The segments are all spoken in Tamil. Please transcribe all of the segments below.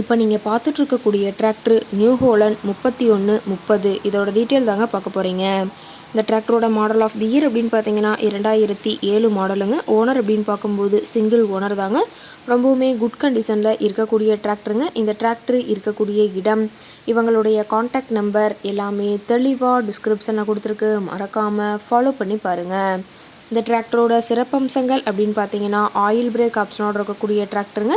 இப்போ நீங்கள் பார்த்துட்ருக்கக்கூடிய டிராக்டர் நியூ ஹோலன் முப்பத்தி ஒன்று முப்பது இதோட டீட்டெயில் தாங்க பார்க்க போகிறீங்க இந்த டிராக்டரோட மாடல் ஆஃப் தி இயர் அப்படின்னு பார்த்தீங்கன்னா இரண்டாயிரத்தி ஏழு மாடலுங்க ஓனர் அப்படின்னு பார்க்கும்போது சிங்கிள் ஓனர் தாங்க. ரொம்பவுமே குட் கண்டிஷனில் இருக்கக்கூடிய டிராக்டருங்க இந்த டிராக்டர் இருக்கக்கூடிய இடம் இவங்களுடைய காண்டாக்ட் நம்பர் எல்லாமே தெளிவாக டிஸ்கிரிப்ஷனில் கொடுத்துருக்கு. மறக்காமல் ஃபாலோ பண்ணி பாருங்கள் இந்த டிராக்டரோட சிறப்பம்சங்கள் அப்படின்னு பார்த்தீங்கன்னா ஆயில் பிரேக் ஆப்ஷனோட இருக்கக்கூடிய டிராக்டருங்க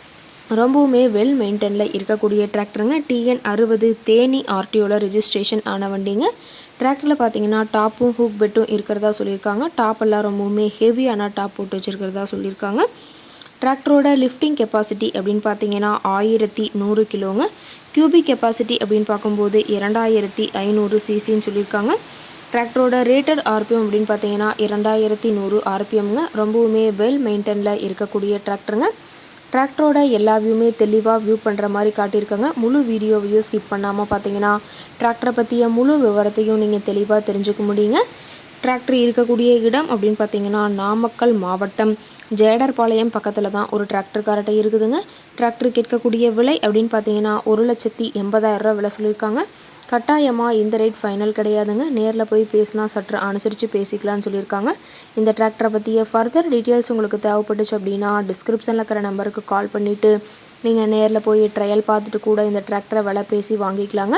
ரொம்பவுமே வெல் மெயின்டெயினில் இருக்கக்கூடிய டிராக்டருங்க டிஎன் அறுபது தேனி ஆர்டிஓவில் ரிஜிஸ்ட்ரேஷன் ஆன வண்டிங்க. டிராக்டரில் பார்த்தீங்கன்னா டாப்பும் ஹூக் பெட்டும் இருக்கிறதா சொல்லியிருக்காங்க. டாப் எல்லாம் ரொம்பவுமே ஹெவியான டாப் போட்டு வச்சுருக்கிறதா சொல்லியிருக்காங்க. டிராக்டரோட லிஃப்டிங் கெப்பாசிட்டி அப்படின்னு பார்த்தீங்கன்னா ஆயிரத்தி நூறு கிலோங்க. கியூபிக் கெப்பாசிட்டி அப்படின்னு பார்க்கும்போது இரண்டாயிரத்தி ஐநூறு சிசின்னு சொல்லியிருக்காங்க. டிராக்டரோட ரேட்டட் ஆர்பிஎம் அப்படின்னு பார்த்தீங்கன்னா இரண்டாயிரத்தி நூறு ஆர்பிஎம்ங்க ரொம்பவுமே வெல் மெயின்டெனில் இருக்கக்கூடிய டிராக்டருங்க டிராக்டரோட எல்லா வியூமே தெளிவாக வியூ பண்ணுற மாதிரி காட்டியிருக்காங்க. முழு வீடியோவையும் ஸ்கிப் பண்ணாமல் பார்த்தீங்கன்னா டிராக்டரை பற்றிய முழு விவரத்தையும் நீங்கள் தெளிவாக தெரிஞ்சுக்க முடியுங்க. டிராக்டர் இருக்கக்கூடிய இடம் அப்படின்னு பார்த்தீங்கன்னா நாமக்கல் மாவட்டம். ஜேடர்பாளையம் பக்கத்தில் தான் ஒரு டிராக்டர் இருக்குதுங்க. டிராக்டர் கேட்கக்கூடிய விலை அப்படின்னு பார்த்தீங்கன்னா ஒரு லட்சத்தி எண்பதாயிரரூவா விலை சொல்லியிருக்காங்க. கட்டாயமாக இந்த ரேட் ஃபைனல் கிடையாதுங்க. நேரில் போய் பேசினா சற்று அனுசரித்து பேசிக்கலாம்னு சொல்லியிருக்காங்க. இந்த டிராக்டரை பற்றிய ஃபர்தர் டீட்டெயில்ஸ் உங்களுக்கு தேவைப்பட்டுச்சு அப்படின்னா டிஸ்கிரிப்ஷனில் இருக்கிற நம்பருக்கு கால் பண்ணிவிட்டு நீங்கள் நேரில் போய் ட்ரையல் பார்த்துட்டு கூட இந்த டிராக்டரை விலை பேசி வாங்கிக்கலாங்க.